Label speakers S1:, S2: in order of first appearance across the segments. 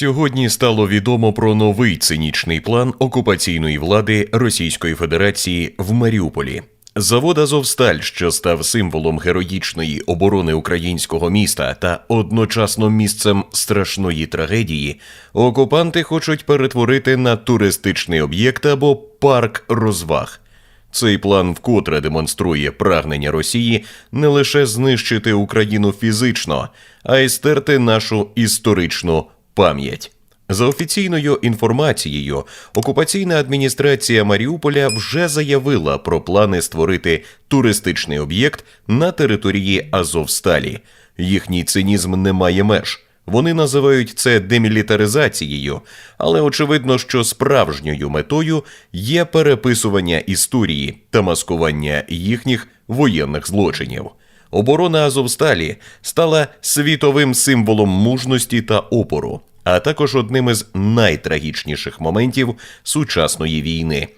S1: Сьогодні стало відомо про новий цинічний план окупаційної влади Російської Федерації в Маріуполі. Завод Азовсталь, що став символом героїчної оборони українського міста та одночасно місцем страшної трагедії, окупанти хочуть перетворити на туристичний об'єкт або парк розваг. Цей план вкотре демонструє прагнення Росії не лише знищити Україну фізично, а й стерти нашу історичну пам'ять. За офіційною інформацією, окупаційна адміністрація Маріуполя вже заявила про плани створити туристичний об'єкт на території Азовсталі. Їхній цинізм не має меж. Вони називають це демілітаризацією, але очевидно, що справжньою метою є переписування історії та маскування їхніх воєнних злочинів. Оборона Азовсталі стала світовим символом мужності та опору, а також одним із найтрагічніших моментів сучасної війни.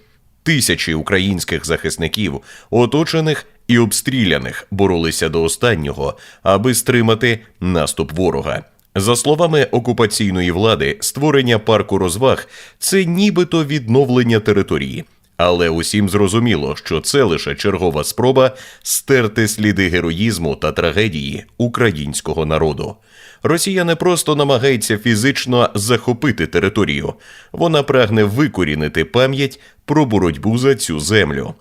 S1: Тисячі українських захисників, оточених і обстріляних, боролися до останнього, аби стримати наступ ворога. За словами окупаційної влади, створення парку розваг це нібито відновлення території. Але усім зрозуміло, що це лише чергова спроба стерти сліди героїзму та трагедії українського народу. Росія не просто намагається фізично захопити територію, вона прагне викорінити пам'ять про боротьбу за цю землю.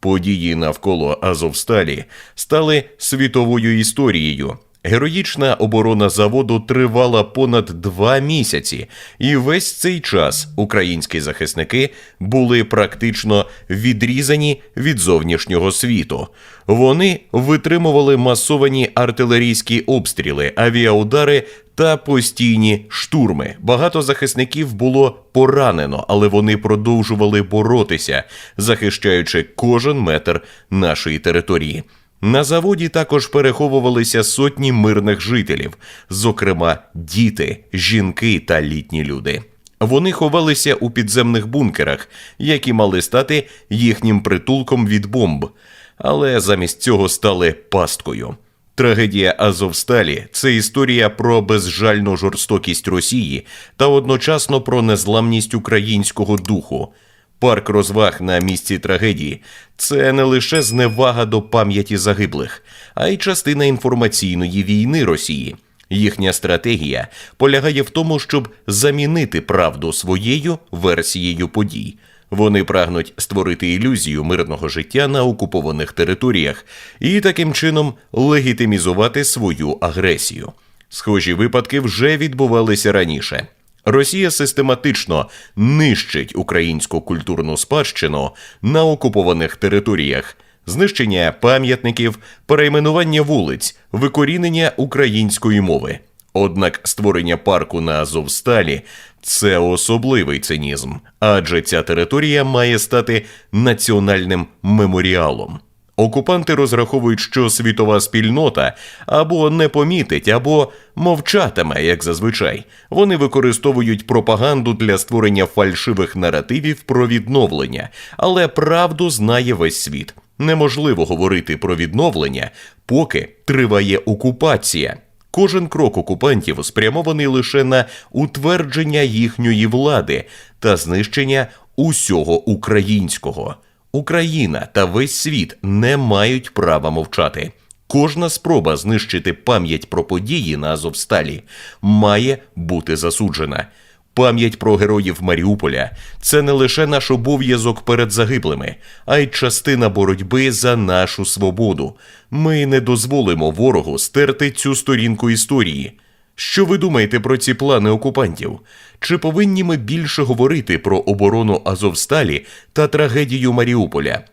S1: Події навколо Азовсталі стали світовою історією. Героїчна оборона заводу тривала понад два місяці, і весь цей час українські захисники були практично відрізані від зовнішнього світу. Вони витримували масовані артилерійські обстріли, авіаудари та постійні штурми. Багато захисників було поранено, але вони продовжували боротися, захищаючи кожен метр нашої території. На заводі також переховувалися сотні мирних жителів, зокрема діти, жінки та літні люди. Вони ховалися у підземних бункерах, які мали стати їхнім притулком від бомб, але замість цього стали пасткою. Трагедія Азовсталі це історія про безжальну жорстокість Росії та одночасно про незламність українського духу. Парк розваг на місці трагедії це не лише зневага до пам'яті загиблих, а й частина інформаційної війни Росії. Їхня стратегія полягає в тому, щоб замінити правду своєю версією подій. Вони прагнуть створити ілюзію мирного життя на окупованих територіях і таким чином легітимізувати свою агресію. Схожі випадки вже відбувалися раніше. Росія систематично нищить українську культурну спадщину на окупованих територіях, знищення пам'ятників, перейменування вулиць, викорінення української мови. Однак створення парку на Азовсталі це особливий цинізм, адже ця територія має стати національним меморіалом. Окупанти розраховують, що світова спільнота або не помітить, або мовчатиме, як зазвичай. Вони використовують пропаганду для створення фальшивих наративів про відновлення, але правду знає весь світ. Неможливо говорити про відновлення, поки триває окупація. Кожен крок окупантів спрямований лише на утвердження їхньої влади та знищення усього українського. Україна та весь світ не мають права мовчати. Кожна спроба знищити пам'ять про події на Азовсталі має бути засуджена. Пам'ять про героїв Маріуполя це не лише наш обов'язок перед загиблими, а й частина боротьби за нашу свободу. Ми не дозволимо ворогу стерти цю сторінку історії. Що ви думаєте про ці плани окупантів? Чи повинні ми більше говорити про оборону Азовсталі та трагедію Маріуполя?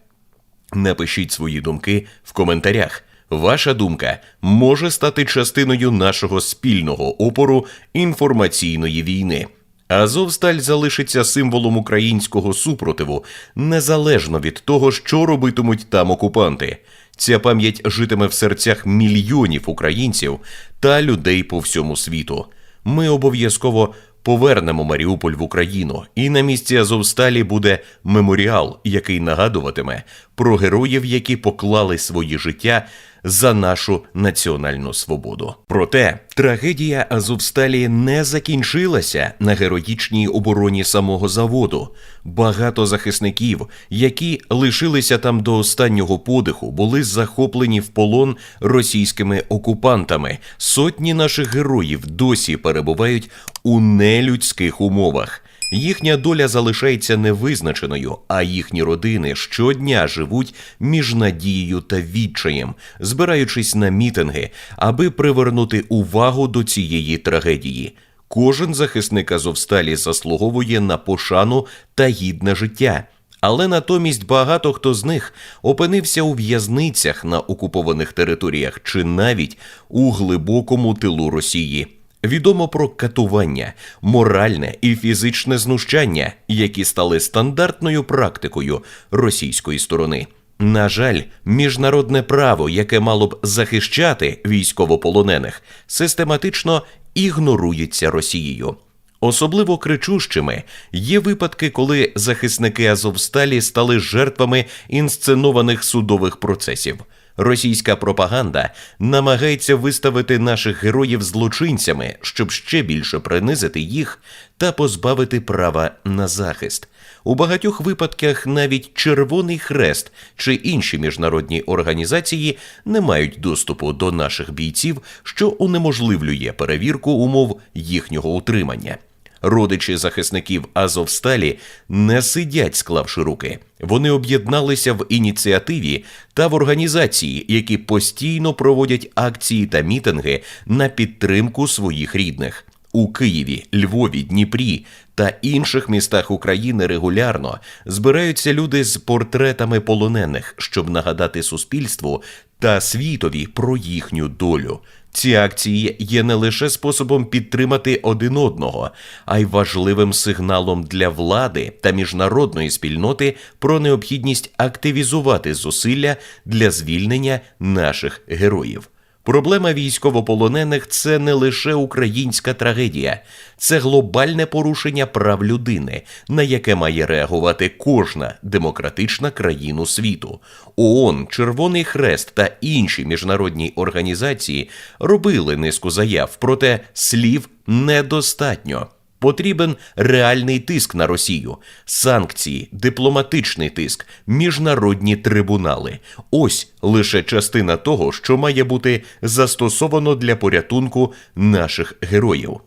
S1: Напишіть свої думки в коментарях. Ваша думка може стати частиною нашого спільного опору інформаційної війни. Азовсталь залишиться символом українського супротиву незалежно від того, що робитимуть там окупанти. Ця пам'ять житиме в серцях мільйонів українців та людей по всьому світу. Ми обов'язково повернемо Маріуполь в Україну, і на місці Азовсталі буде меморіал, який нагадуватиме про героїв, які поклали свої життя за нашу національну свободу. Проте трагедія Азовсталі не закінчилася на героїчній обороні самого заводу. Багато захисників, які лишилися там до останнього подиху, були захоплені в полон російськими окупантами. Сотні наших героїв досі перебувають у нелюдських умовах. Їхня доля залишається невизначеною, а їхні родини щодня живуть між надією та відчаєм, збираючись на мітинги, аби привернути увагу до цієї трагедії. Кожен захисник Азовсталі заслуговує на пошану та гідне життя. Але натомість багато хто з них опинився у в'язницях на окупованих територіях чи навіть у глибокому тилу Росії. Відомо про катування, моральне і фізичне знущання, які стали стандартною практикою російської сторони. На жаль, міжнародне право, яке мало б захищати військовополонених, систематично ігнорується Росією. Особливо кричущими є випадки, коли захисники Азовсталі стали жертвами інсценованих судових процесів. Російська пропаганда намагається виставити наших героїв злочинцями, щоб ще більше принизити їх та позбавити права на захист. У багатьох випадках навіть Червоний Хрест чи інші міжнародні організації не мають доступу до наших бійців, що унеможливлює перевірку умов їхнього утримання. Родичі захисників Азовсталі не сидять, склавши руки. Вони об'єдналися в ініціативі та в організації, які постійно проводять акції та мітинги на підтримку своїх рідних. У Києві, Львові, Дніпрі та інших містах України регулярно збираються люди з портретами полонених, щоб нагадати суспільству та світові про їхню долю. Ці акції є не лише способом підтримати один одного, а й важливим сигналом для влади та міжнародної спільноти про необхідність активізувати зусилля для звільнення наших героїв. Проблема військовополонених це не лише українська трагедія, це глобальне порушення прав людини, на яке має реагувати кожна демократична країна світу. ООН, Червоний Хрест та інші міжнародні організації робили низку заяв, проте слів недостатньо. Потрібен реальний тиск на Росію, санкції, дипломатичний тиск, міжнародні трибунали. Ось лише частина того, що має бути застосовано для порятунку наших героїв.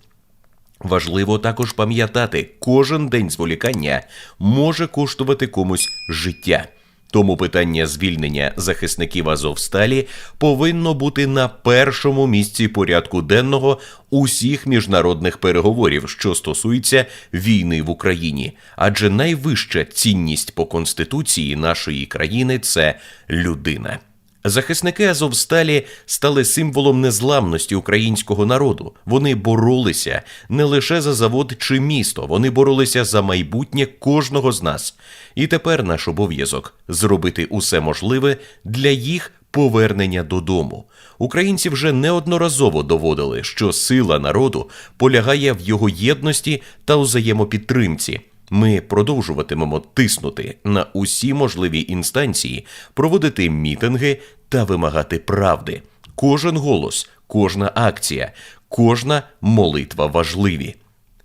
S1: Важливо також пам'ятати, кожен день зволікання може коштувати комусь життя. Тому питання звільнення захисників Азовсталі повинно бути на першому місці порядку денного усіх міжнародних переговорів, що стосується війни в Україні. Адже найвища цінність по конституції нашої країни це людина. Захисники Азовсталі стали символом незламності українського народу. Вони боролися не лише за завод чи місто, вони боролися за майбутнє кожного з нас. І тепер наш обов'язок зробити усе можливе для їх повернення додому. Українці вже неодноразово доводили, що сила народу полягає в його єдності та взаємопідтримці. Ми продовжуватимемо тиснути на усі можливі інстанції, проводити мітинги та вимагати правди. Кожен голос, кожна акція, кожна молитва важливі.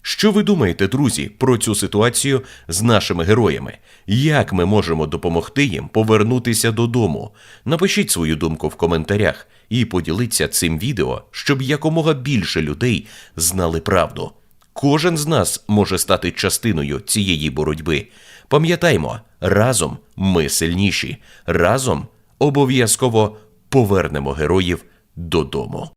S1: Що ви думаєте, друзі, про цю ситуацію з нашими героями? Як ми можемо допомогти їм повернутися додому? Напишіть свою думку в коментарях і поділіться цим відео, щоб якомога більше людей знали правду. Кожен з нас може стати частиною цієї боротьби. Пам'ятаймо, разом ми сильніші, разом обов'язково повернемо героїв додому.